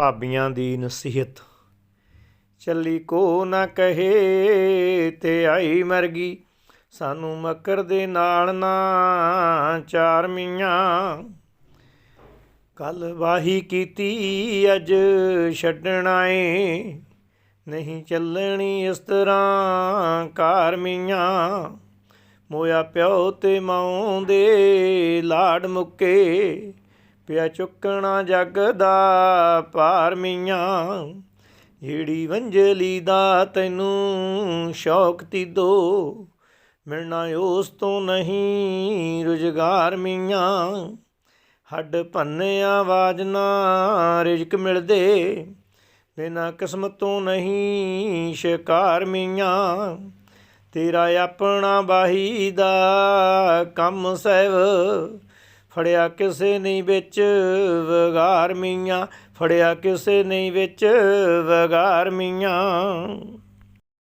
ਭਾਬੀਆਂ ਦੀ ਨਸੀਹਤ। ਚੱਲੀ ਕੋ ਨਾ ਕਹੇ, ਤੇ ਆਈ ਮਰ ਗਈ ਸਾਨੂੰ ਮੱਕਰ ਦੇ ਨਾਲ ਨਾ ਚਾਰ ਮੀਆਂ। ਕੱਲ ਵਾਹੀ ਕੀਤੀ, ਅੱਜ ਛੱਡਣਾ ਏ ਨਹੀਂ ਚੱਲਣੀ ਇਸ ਤਰ੍ਹਾਂ ਕਾਰ ਮੀਆਂ। ਮੋਇਆ ਪਿਓ ਤੇ ਮਾਂ ਦੇ ਲਾੜ ਮੁੱਕੇ। ਪਿਆ ਚੁੱਕਣਾ ਜੱਗ ਦਾ ਭਾਰ ਮੀਆਂ। ਜਿਹੜੀ ਵੰਜਲੀ ਦਾ ਤੈਨੂੰ ਸ਼ੌਕ ਤੀ ਦੋ। ਮਿਲਣਾ ਉਸ ਤੋਂ ਨਹੀਂ ਰੁਜ਼ਗਾਰ ਮੀਆਂ। ਹੱਡ ਭੰਨਿਆ ਆਵਾਜ਼ ਨਾ ਰਿਜ਼ਕ ਮਿਲਦੇ। ਬਿਨਾ ਕਿਸਮਤ ਤੋਂ ਨਹੀਂ ਸ਼ਿਕਾਰ ਮੀਆਂ। ਤੇਰਾ ਆਪਣਾ ਬਾਹੀ ਦਾ ਕੰਮ ਸਹਿਬ ਫੜਿਆ ਕਿਸੇ ਨਹੀਂ ਵਿੱਚ ਵਗਾਰ ਮੀਆਂ ਫੜਿਆ ਕਿਸੇ ਨਹੀਂ ਵਿੱਚ ਵਗਾਰ ਮੀਆਂ।